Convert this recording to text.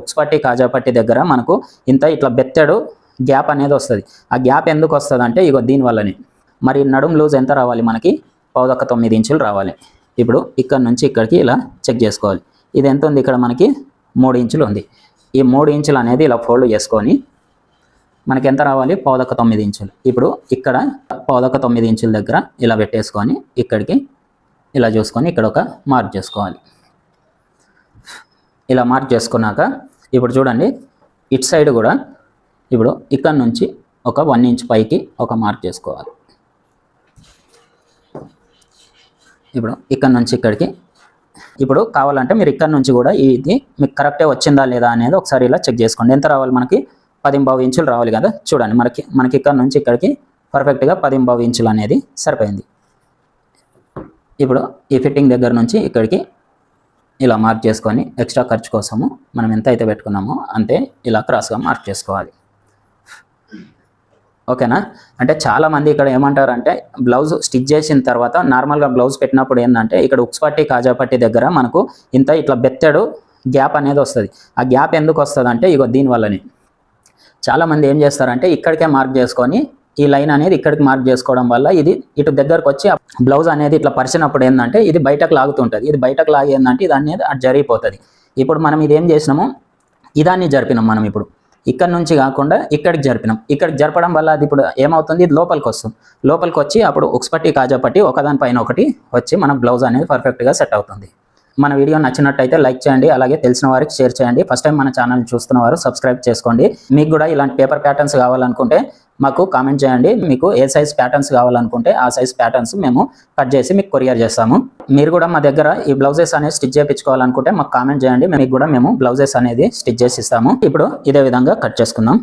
ఉక్స్ పట్టి కాజా పట్టి దగ్గర మనకు ఇంత ఇట్లా బెత్తడు గ్యాప్ అనేది వస్తుంది. ఆ గ్యాప్ ఎందుకు వస్తుంది అంటే ఇగో దీనివల్లనే మరి నడుం లూజ్ ఎంత రావాలి మనకి? పౌదొక్క తొమ్మిది ఇంచులు రావాలి. ఇప్పుడు ఇక్కడ నుంచి ఇక్కడికి ఇలా చెక్ చేసుకోవాలి. ఇది ఎంత ఉంది ఇక్కడ మనకి? మూడు ఇంచులు ఉంది. ఈ మూడు ఇంచులు అనేది ఇలా ఫోల్డ్ చేసుకొని మనకి ఎంత రావాలి? పౌదొక్క తొమ్మిది ఇంచులు. ఇప్పుడు ఇక్కడ పౌదొక్క తొమ్మిది ఇంచుల దగ్గర ఇలా పెట్టేసుకొని ఇక్కడికి ఇలా చూసుకొని ఇక్కడ ఒక మార్క్ చేసుకోవాలి. ఇలా మార్క్ చేసుకున్నాక ఇప్పుడు చూడండి ఇటు సైడ్ కూడా ఇప్పుడు ఇక్కడ నుంచి ఒక వన్ ఇంచ్ పైకి ఒక మార్క్ చేసుకోవాలి. ఇప్పుడు ఇక్కడ నుంచి ఇక్కడికి. ఇప్పుడు కావాలంటే మీరు ఇక్కడ నుంచి కూడా ఇది మీకు కరెక్టే వచ్చిందా లేదా అనేది ఒకసారి ఇలా చెక్ చేసుకోండి. ఎంత రావాలి మనకి? పదింబావు ఇంచులు రావాలి కదా? చూడండి మనకి మనకి ఇక్కడ నుంచి ఇక్కడికి పర్ఫెక్ట్గా పదింబావు ఇంచులు అనేది సరిపోయింది. ఇప్పుడు ఈ ఫిట్టింగ్ దగ్గర నుంచి ఇక్కడికి ఇలా మార్క్ చేసుకొని ఎక్స్ట్రా ఖర్చు కోసము మనం ఎంత అయితే పెట్టుకున్నామో అంతే ఇలా క్రాస్గా మార్క్ చేసుకోవాలి. ఓకేనా? అంటే చాలామంది ఇక్కడ ఏమంటారంటే బ్లౌజ్ స్టిచ్ చేసిన తర్వాత నార్మల్గా బ్లౌజ్ పెట్టినప్పుడు ఏంటంటే ఇక్కడ ఉక్స్ పట్టి కాజా పట్టి దగ్గర మనకు ఇంత ఇట్లా బెత్తడు గ్యాప్ అనేది వస్తుంది. ఆ గ్యాప్ ఎందుకు వస్తుంది అంటే ఇగో దీనివల్లనే చాలామంది ఏం చేస్తారంటే ఇక్కడికే మార్క్ చేసుకొని ఈ లైన్ అనేది ఇక్కడికి మార్క్ చేసుకోవడం వల్ల ఇది ఇటు దగ్గరకు వచ్చి బ్లౌజ్ అనేది ఇట్లా పరిచినప్పుడు ఏంటంటే ఇది బయటకు లాగుతుంటుంది. ఇది బయటకు లాగి ఏంటంటే ఇది అనేది అటు జరిగిపోతుంది. ఇప్పుడు మనం ఇది ఏం చేసినాము? ఇదాన్ని జరిపినాం మనం ఇప్పుడు. ఇక్కడ నుంచి కాకుండా ఇక్కడికి జరిపినాం. ఇక్కడికి జరపడం వల్ల అది ఇప్పుడు ఏమవుతుంది? ఇది లోపలికి వస్తుంది. లోపలికి వచ్చి అప్పుడు ఉక్స్పట్టి కాజాపట్టి ఒకదానిపైన ఒకటి వచ్చి మనం బ్లౌజ్ అనేది పర్ఫెక్ట్గా సెట్ అవుతుంది. మన వీడియో నచ్చినట్టయితే లైక్ చేయండి అలాగే తెలిసిన వారికి షేర్ చేయండి. ఫస్ట్ టైం మన ఛానల్ చూస్తున్న వారు సబ్స్క్రైబ్ చేసుకోండి. మీకు కూడా ఇలాంటి పేపర్ ప్యాటర్న్స్ కావాలనుకుంటే మాకు కామెంట్ చేయండి. మీకు ఏ సైజ్ ప్యాటర్న్స్ కావాలనుకుంటే ఆ సైజ్ ప్యాటర్న్స్ మేము కట్ చేసి మీకు కొరియర్ చేస్తాము. మీరు కూడా మా దగ్గర ఈ బ్లౌజెస్ అనేది స్టిచ్ చేయించుకోవాలనుకుంటే మాకు కామెంట్ చేయండి. మీకు కూడా మేము బ్లౌజెస్ అనేది స్టిచ్ చేసి ఇస్తాము. ఇప్పుడు ఇదే విధంగా కట్ చేసుకుందాం.